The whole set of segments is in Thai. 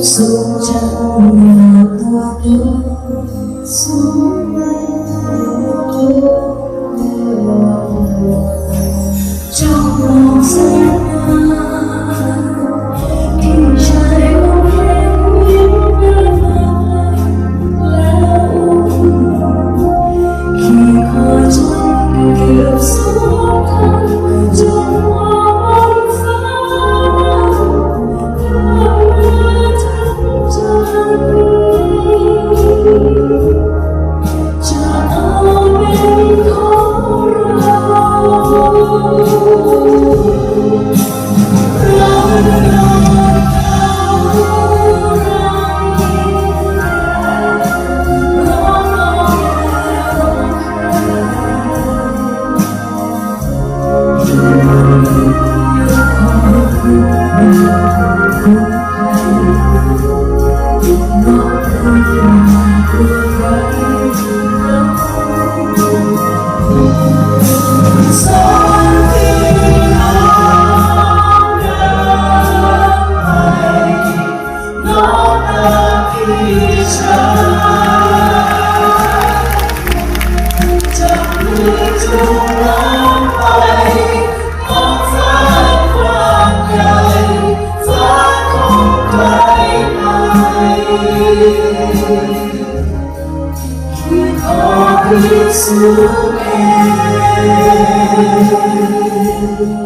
dù chẳng nào ta tôi xuống เรา Thank you.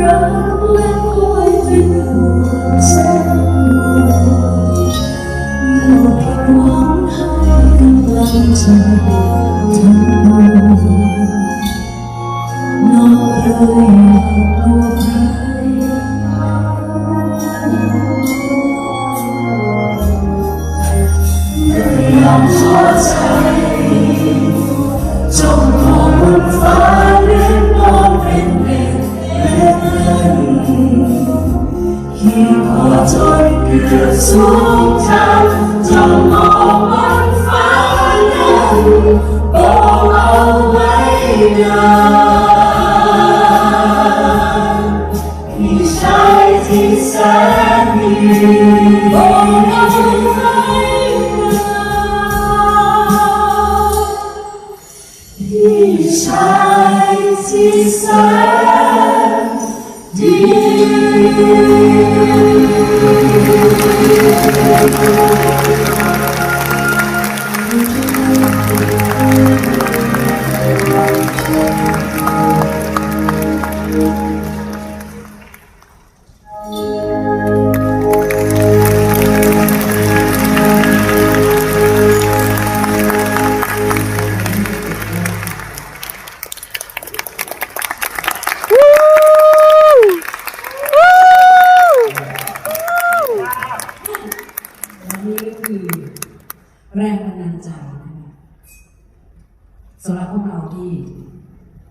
รักและคอยเป็นห่วงแสนห่วงเมื่อผิดหวังให้กำลังใจทั้งปวงน้องเลยอยากวใครยอมท้อใจ hiểm hòa trôi được xuống tràn trong màu mắt phá bao âu mấy đời khi sai thì sẽ đi bao âu mấy đời khi sai thì sẽ Thank you.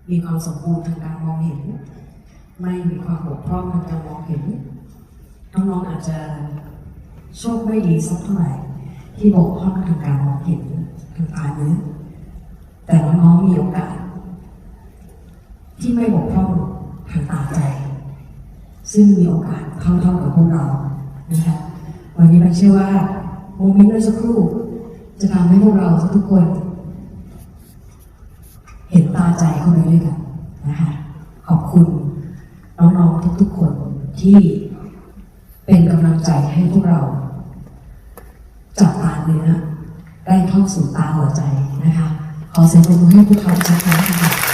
มีความสมบูรณ์ทางการมองเห็น ไม่มีความบกพร่องทางการมองเห็น น้องๆอาจจะโชคไม่ดีสักเท่าไหร่ที่บกพร่องทางการมองเห็นทางตาเนื้อแต่น้องๆมีโอกาส ที่ไม่บกพร่องทางตาใจ ซึ่งมีโอกาสเท่าๆกับพวกเรานะคะวันนี้มันเชื่อว่าพมเมนต์เมื่อสักครู่จะทำให้พวกเราทุกคน เห็นตาใจเข้าไปด้วยกันนะคะขอบคุณน้องๆทุกๆคนที่เป็นกำลังใจให้พวกเรา จากตาเนื้อได้เข้าสู่ตาหัวใจนะคะ ขอเสียงปรบมือให้พวกเขาสักครั้งค่ะ